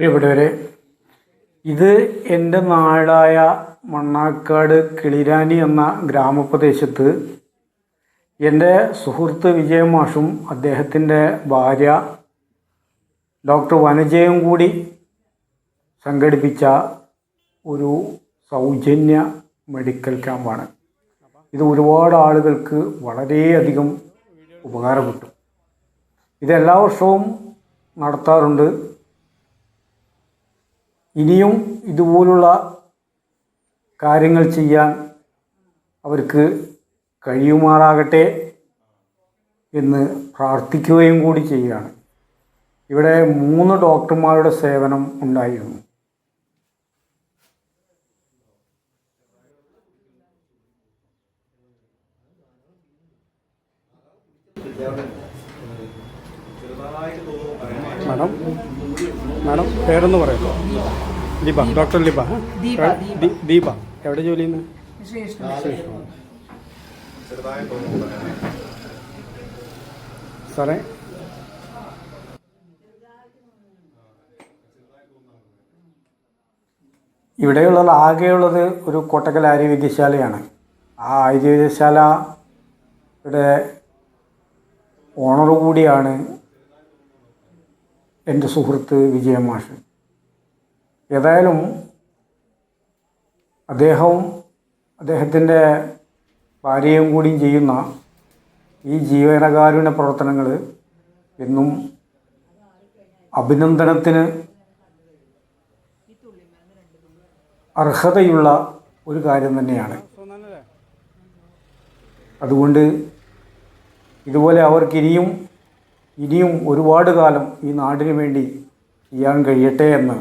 പ്രിയപ്പെട്ടവരെ ഇത് എന്റെ നാടായ മണ്ണാക്കാട് കിളിരാനി എന്ന ഗ്രാമപ്രദേശത്ത് എന്റെ സുഹൃത്ത് വിജയമാഷും അദ്ദേഹത്തിന്റെ ഭാര്യ ഡോക്ടർ വനജയും കൂടി സംഘടിപ്പിച്ച ഒരു സൗജന്യ മെഡിക്കൽ ക്യാമ്പാണ്. ഇത് ഒരുപാട് ആളുകൾക്ക് വളരെയധികം ഉപകാരപ്പെട്ടു. ഇത് എല്ലാ വർഷവും നടത്താറുണ്ട്. ഇനിയും ഇതുപോലുള്ള കാര്യങ്ങൾ ചെയ്യാൻ അവർക്ക് കഴിയുമാറാകട്ടെ എന്ന് പ്രാർത്ഥിക്കുകയും കൂടി ചെയ്യുകയാണ്. ഇവിടെ മൂന്ന് ഡോക്ടർമാരുടെ സേവനം ഉണ്ടായിരുന്നു. മാഡം. മാഡം പേരൊന്ന് പറയാം ദീപ ഡോക്ടർ? ദീപ, ദീപ എവിടെ ജോലി ചെയ്യുന്നത് സാറേ? ഇവിടെയുള്ള ആകെയുള്ളത് ഒരു കൊട്ടക്കൽ ആര്യവൈദ്യശാലയാണ്. ആ ആര്യവൈദ്യശാലയുടെ ഓണർ കൂടിയാണ് എന്റെ സുഹൃത്ത് വിജയമാഷ് ഏതായാലും അദ്ദേഹവും അദ്ദേഹത്തിന്റെ ഭാര്യയും കൂടിയും ചെയ്യുന്ന ഈ ജീവനകാരുണ്യ പ്രവർത്തനങ്ങൾ എന്നും അഭിനന്ദനത്തിന് അർഹതയുള്ള ഒരു കാര്യം തന്നെയാണ്. അതുകൊണ്ട് ഇതുപോലെ അവർക്ക് ഇനിയും ഇനിയും ഒരുപാട് കാലം ഈ നാടിനു വേണ്ടി ചെയ്യാൻ കഴിയട്ടെ എന്ന്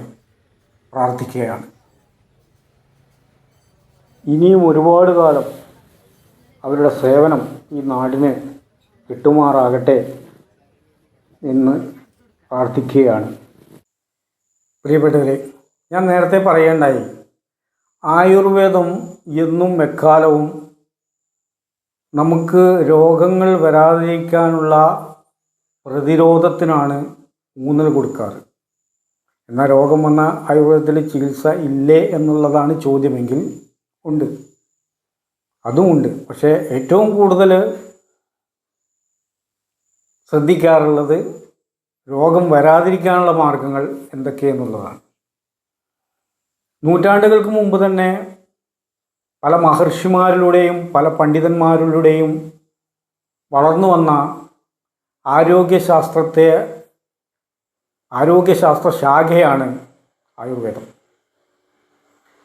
പ്രാർത്ഥിക്കുകയാണ്. ഇനിയും ഒരുപാട് കാലം അവരുടെ സേവനം ഈ നാടിന് കിട്ടുമാറാകട്ടെ എന്ന് പ്രാർത്ഥിക്കുകയാണ്. പ്രിയപ്പെട്ടവരെ ഞാൻ നേരത്തെ പറയേണ്ടായി ആയുർവേദം എന്നും എക്കാലവും നമുക്ക് രോഗങ്ങൾ വരാതിരിക്കാനുള്ള പ്രതിരോധത്തിനാണ് ഊന്നൽ കൊടുക്കാറ്. എന്നാൽ രോഗം വന്ന ആയുർവേദത്തിൽ ചികിത്സ ഇല്ലേ എന്നുള്ളതാണ് ചോദ്യമെങ്കിൽ ഉണ്ട്. അതുമുണ്ട് പക്ഷേ ഏറ്റവും കൂടുതൽ ശ്രദ്ധിക്കാറുള്ളത് രോഗം വരാതിരിക്കാനുള്ള മാർഗങ്ങൾ എന്തൊക്കെയെന്നുള്ളതാണ്. നൂറ്റാണ്ടുകൾക്ക് മുമ്പ് തന്നെ പല മഹർഷിമാരിലൂടെയും പല പണ്ഡിതന്മാരിലൂടെയും വളർന്നു വന്ന ആരോഗ്യശാസ്ത്രത്തെ ആരോഗ്യശാസ്ത്ര ശാഖയാണ് ആയുർവേദം.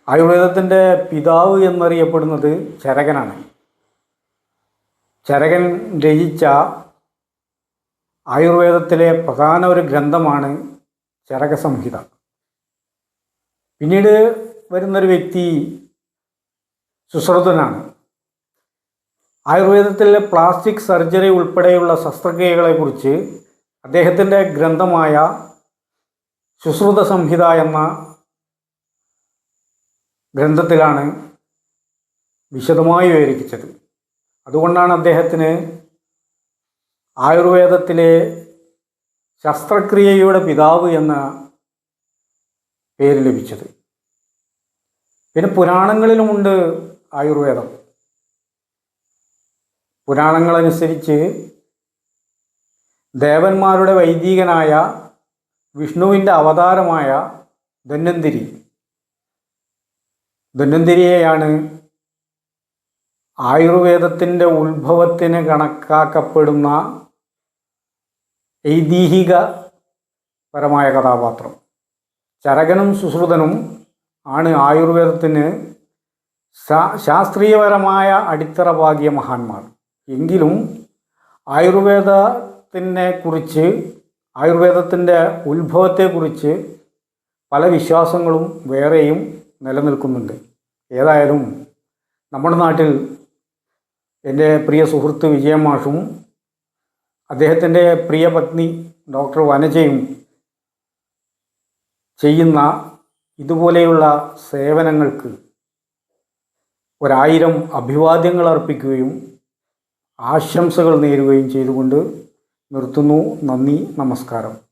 ആയുർവേദത്തിന്റെ പിതാവ് എന്നറിയപ്പെടുന്നത് ചരകനാണ്. ചരകൻ രചിച്ച ആയുർവേദത്തിലെ പ്രധാന ഒരു ഗ്രന്ഥമാണ് ചരകസംഹിത. പിന്നീട് വരുന്നൊരു വ്യക്തി സുശ്രുതനാണ്. ആയുർവേദത്തിലെ പ്ലാസ്റ്റിക് സർജറി ഉൾപ്പെടെയുള്ള ശസ്ത്രക്രിയകളെക്കുറിച്ച് അദ്ദേഹത്തിന്റെ ഗ്രന്ഥമായ ശുശ്രുത സംഹിത എന്ന ഗ്രന്ഥത്തിലാണ് വിശദമായി വിവരിപ്പിച്ചത് അതുകൊണ്ടാണ് അദ്ദേഹത്തിന് ആയുർവേദത്തിലെ ശസ്ത്രക്രിയയുടെ പിതാവ് എന്ന പേര് ലഭിച്ചത്. പിന്നെ പുരാണങ്ങളിലുമുണ്ട് ആയുർവേദം. പുരാണങ്ങളനുസരിച്ച് ദേവന്മാരുടെ വൈദികനായ വിഷ്ണുവിന്റെ അവതാരമായ ധന്വന്തിരി. ധന്വന്തിരിയെയാണ് ആയുർവേദത്തിന്റെ ഉത്ഭവത്തിന് കണക്കാക്കപ്പെടുന്ന ഐതിഹികപരമായ കഥാപാത്രം. ചരകനും സുശ്രുതനും ആണ് ആയുർവേദത്തിന് ശാസ്ത്രീയപരമായ അടിത്തറ പാകിയ മഹാന്മാർ. എങ്കിലും ആയുർവേദത്തിനെ കുറിച്ച് ആയുർവേദത്തിന്റെ ഉത്ഭവത്തെക്കുറിച്ച് പല വിശ്വാസങ്ങളും വേറെയും നിലനിൽക്കുന്നുണ്ട്. ഏതായാലും നമ്മുടെ നാട്ടിൽ എന്റെ പ്രിയ സുഹൃത്ത് വിജയമാഷും അദ്ദേഹത്തിന്റെ പ്രിയ പത്നി ഡോക്ടർ വനജയും ചെയ്യുന്ന ഇതുപോലെയുള്ള സേവനങ്ങൾക്ക് ഒരായിരം അഭിവാദ്യങ്ങൾ അർപ്പിക്കുകയും ആശംസകൾ നേരുകയും ചെയ്തുകൊണ്ട് നിർത്തുന്നു. നന്ദി നമസ്കാരം.